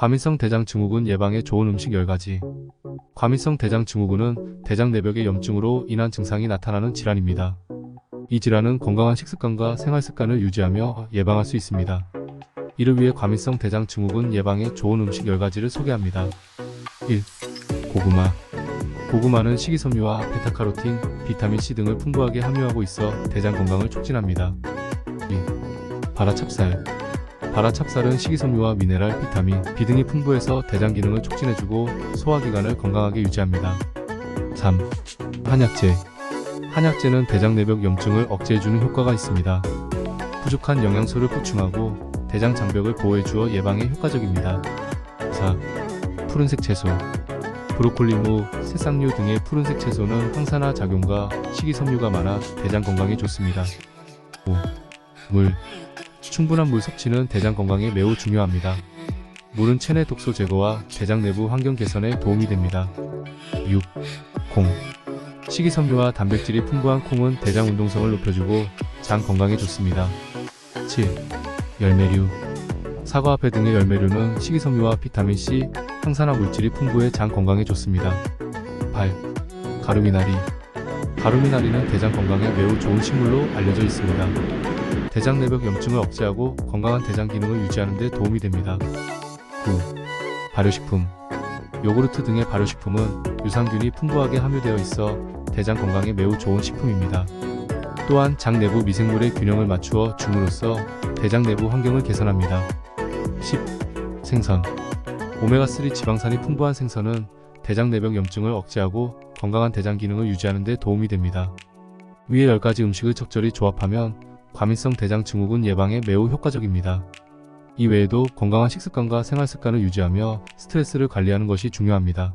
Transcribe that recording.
과민성 대장 증후군 예방에 좋은 음식 10가지. 과민성 대장 증후군은 대장 내벽의 염증으로 인한 증상이 나타나는 질환입니다. 이 질환은 건강한 식습관과 생활 습관을 유지하며 예방할 수 있습니다. 이를 위해 과민성 대장 증후군 예방에 좋은 음식 10가지를 소개합니다. 1. 고구마. 고구마는 식이섬유와 베타카로틴, 비타민C 등을 풍부하게 함유하고 있어 대장 건강을 촉진합니다. 2. 바라찹쌀. 바라찹쌀은 식이섬유와 미네랄, 비타민, B 등이 풍부해서 대장 기능을 촉진해주고 소화기관을 건강하게 유지합니다. 3. 한약재. 한약재는 대장 내벽 염증을 억제해주는 효과가 있습니다. 부족한 영양소를 보충하고 대장 장벽을 보호해주어 예방에 효과적입니다. 4. 푸른색 채소. 브로콜리, 무, 새싹류 등의 푸른색 채소는 항산화 작용과 식이섬유가 많아 대장 건강에 좋습니다. 5. 물. 충분한 물 섭취는 대장 건강에 매우 중요합니다. 물은 체내 독소 제거와 대장 내부 환경 개선에 도움이 됩니다. 6. 콩. 식이섬유와 단백질이 풍부한 콩은 대장 운동성을 높여주고 장 건강에 좋습니다. 7. 열매류. 사과, 배 등의 열매류는 식이섬유와 비타민C, 항산화 물질이 풍부해 장 건강에 좋습니다. 8. 가루미나리. 가루미나리는 대장 건강에 매우 좋은 식물로 알려져 있습니다. 대장 내벽 염증을 억제하고 건강한 대장 기능을 유지하는 데 도움이 됩니다. 9. 발효식품. 요구르트 등의 발효식품은 유산균이 풍부하게 함유되어 있어 대장 건강에 매우 좋은 식품입니다. 또한 장 내부 미생물의 균형을 맞추어 줌으로써 대장 내부 환경을 개선합니다. 10. 생선. 오메가3 지방산이 풍부한 생선은 대장 내벽 염증을 억제하고 건강한 대장 기능을 유지하는 데 도움이 됩니다. 위의 10가지 음식을 적절히 조합하면 과민성 대장 증후군 예방에 매우 효과적입니다. 이 외에도 건강한 식습관과 생활 습관을 유지하며 스트레스를 관리하는 것이 중요합니다.